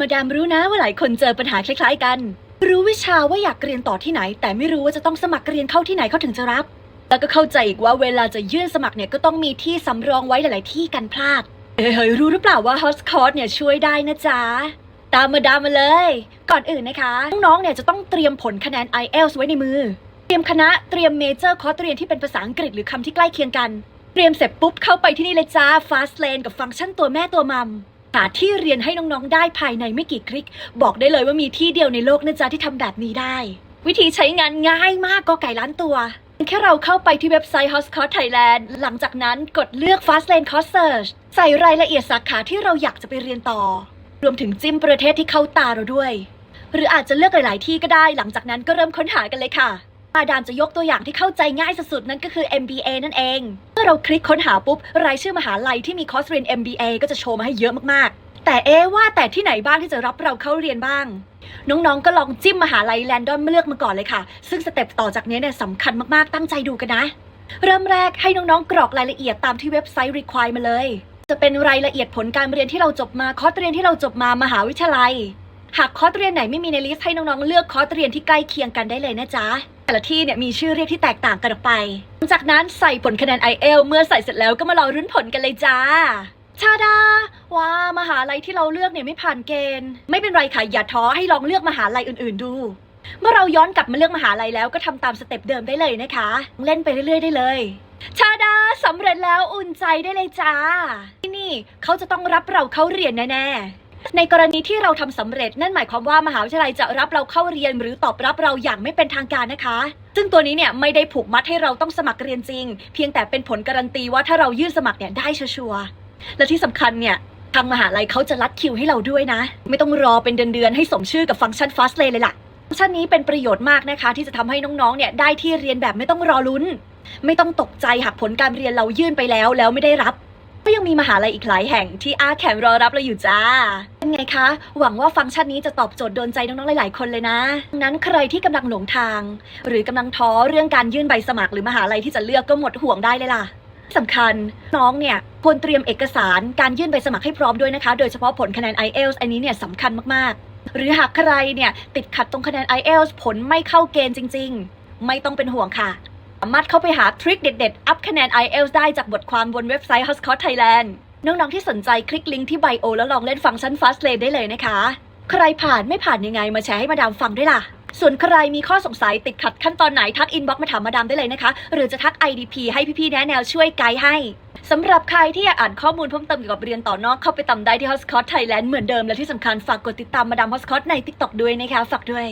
มาดามรู้นะว่าหลายคนเจอปัญหาคล้ายๆกัน รู้วิชาว่าอยากเรียนต่อที่ไหน แต่ไม่รู้ว่าจะต้องสมัครเรียนเข้าที่ไหนเขาถึงจะรับ แล้วก็เข้าใจอีกว่าเวลาจะยื่นสมัครเนี่ยก็ต้องมีที่สำรองไว้หลาย ๆ ที่กันพลาด เฮ้ยรู้หรือเปล่าว่า h o t c o r s เนี่ยช่วยได้นะจ๊ะ ตามมาดามมาเลย ก่อนอื่นนะคะน้องๆเนี่ยจะต้องเตรียมผลคะแนน IELTS ไว้ในมือ เตรียมคณะเตรียมเมเจอร์คอร์สเรียนที่เป็นภาษาอังกฤษหรือคำที่ใกล้เคียงกัน เตรียมเสร็จปุ๊บเข้าไปที่นี่เลยจ้า Fast Lane กับฟังก์ชันตัวแม่ตัวมัมาที่เรียนให้น้องๆ ได้ภายในไม่กี่คลิก บอกได้เลยว่ามีที่เดียวในโลกนะจ๊ะที่ทำแบบนี้ได้ วิธีใช้งานง่ายมากก็ไก่ล้านตัว แค่เราเข้าไปที่เว็บไซต์ h o s c o r s Thailand หลังจากนั้นกดเลือก Fast Lane Course Search ใส่รายละเอียดสาขาที่เราอยากจะไปเรียนต่อ รวมถึงจิ้มประเทศที่เข้าตาเราด้วย หรืออาจจะเลือกหลาย ๆ ที่ก็ได้ หลังจากนั้นก็เริ่มค้นหากันเลยค่ะ มาดามจะยกตัวอย่างที่เข้าใจง่ายสุดๆ นั่นก็คือ MBA นั่นเอง เมื่อเราคลิกค้นหาปุ๊บ รายชื่อมหาลัยที่มีคอร์สเรียน MBA ก็จะโชว์มาให้เยอะมากๆ แต่เอ๊ว่าแต่ที่ไหนบ้างที่จะรับเราเข้าเรียนบ้าง น้องๆ ก็ลองจิ้มมหาลัยแรนดอมเลือกมาก่อนเลยค่ะ ซึ่งสเต็ปต่อจากนี้เนี่ยสำคัญมากๆ ตั้งใจดูกันนะ เริ่มแรกให้น้องๆ กรอกรายละเอียดตามที่เว็บไซต์ require มาเลย จะเป็นรายละเอียดผลการเรียนที่เราจบมาคอร์สเรียนที่เราจบมามหาวิทยาลัยหากคอร์สเรียนไหนไม่มีในลิสต์ให้น้องๆ เลือกคอร์สเรียนที่ใกล้เคียงกันได้เลยนะจ๊ะ แต่ละที่เนี่ยมีชื่อเรียกที่แตกต่างกันออกไปหลังจากนั้นใส่ผลคะแนน IEL เมื่อใส่เสร็จแล้วก็มารอรุ้นผลกันเลยจ้า ชาดา ว้ามหาลัยที่เราเลือกเนี่ยไม่ผ่านเกณฑ์ ไม่เป็นไรค่ะ อย่าท้อให้ลองเลือกมหาลัยอื่นๆดู เมื่อเราย้อนกลับมาเลือกมหาลัยแล้วก็ทำตามสเต็ปเดิมได้เลยนะคะ เล่นไปเรื่อยๆได้เลย ชาดาสำเร็จแล้วอุ่นใจได้เลยจ้า ที่นี่เขาจะต้องรับเราเข้าเรียนแน่ๆ ในกรณีที่เราทำสำเร็จนั่นหมายความว่ามหาวิทยาลัยจะรับเราเข้าเรียน หรือตอบรับเราอย่างไม่เป็นทางการนะคะ ซึ่งตัวนี้เนี่ยไม่ได้ผูกมัดให้เราต้องสมัครเรียนจริง เพียงแต่เป็นผลการันตีว่าถ้าเรายื่นสมัครเนี่ยได้ชัวร์และที่สำคัญเนี่ยทางมหาลัยเขาจะรัดคิวให้เราด้วยนะ ไม่ต้องรอเป็นเดือนๆให้สมชื่อกับฟังก์ชัน Fast Lane เลยล่ะฟังก์ชันนี้เป็นประโยชน์มากนะคะ ที่จะทำให้น้องๆเนี่ยได้ที่เรียนแบบไม่ต้องรอลุ้น ไม่ต้องตกใจหากผลการเรียนเรายื่นไปแล้ว แล้วไม่ได้รับ ก็ยังมีมหาลัยอีกหลายแห่งที่อาแขนรอรับเราอยู่จ้า เป็นไงคะ หวังว่าฟังก์ชันนี้จะตอบโจทย์โดนใจน้องๆหลาย ๆ คนเลยนะนั้นใครที่กำลังหลงทาง หรือกำลังท้อเรื่องการยื่นใบสมัครหรือมหาลัยที่จะเลือกก็หมดห่วงได้เลยล่ะสำคัญน้องเนี่ยควรเตรียมเอกสารการยื่นใบสมัครให้พร้อมด้วยนะคะ โดยเฉพาะผลคะแนน IELTS อันนี้เนี่ยสำคัญมากๆ หรือหากใครเนี่ยติดขัดตรงคะแนน IELTS ผลไม่เข้าเกณฑ์จริง ๆ ไม่ต้องเป็นห่วงค่ะ สามารถเข้าไปหาทริคเด็ดๆ อัพคะแนน IELTS ได้จากบทความบนเว็บไซต์ h o t c o t Thailand น้องๆที่สนใจคลิกลิงก์ที่ไบโอแล้วลองเล่นฟังก์ชัน Fast Lane ได้เลยนะคะ ใครผ่านไม่ผ่านยังไงมาแชร์ให้มาดามฟังด้วยล่ะ ส่วนใครมีข้อสงสัยติดขัดขั้นตอนไหนทักอินบ็อกมาถามมาดามได้เลยนะคะ หรือจะทัก IDP ให้พี่ๆแนะแนวช่วยไกด์ให้สำหรับใครที่อยากอ่านข้อมูลเพิ่มเติมเกี่ยวกับเรียนต่อนอกเข้าไปตามได้ที่ Hotspot Thailand เหมือนเดิมและที่สำคัญฝากกดติดตามมาดาม Hotspot ใน TikTok ด้วยนะคะฝากด้วย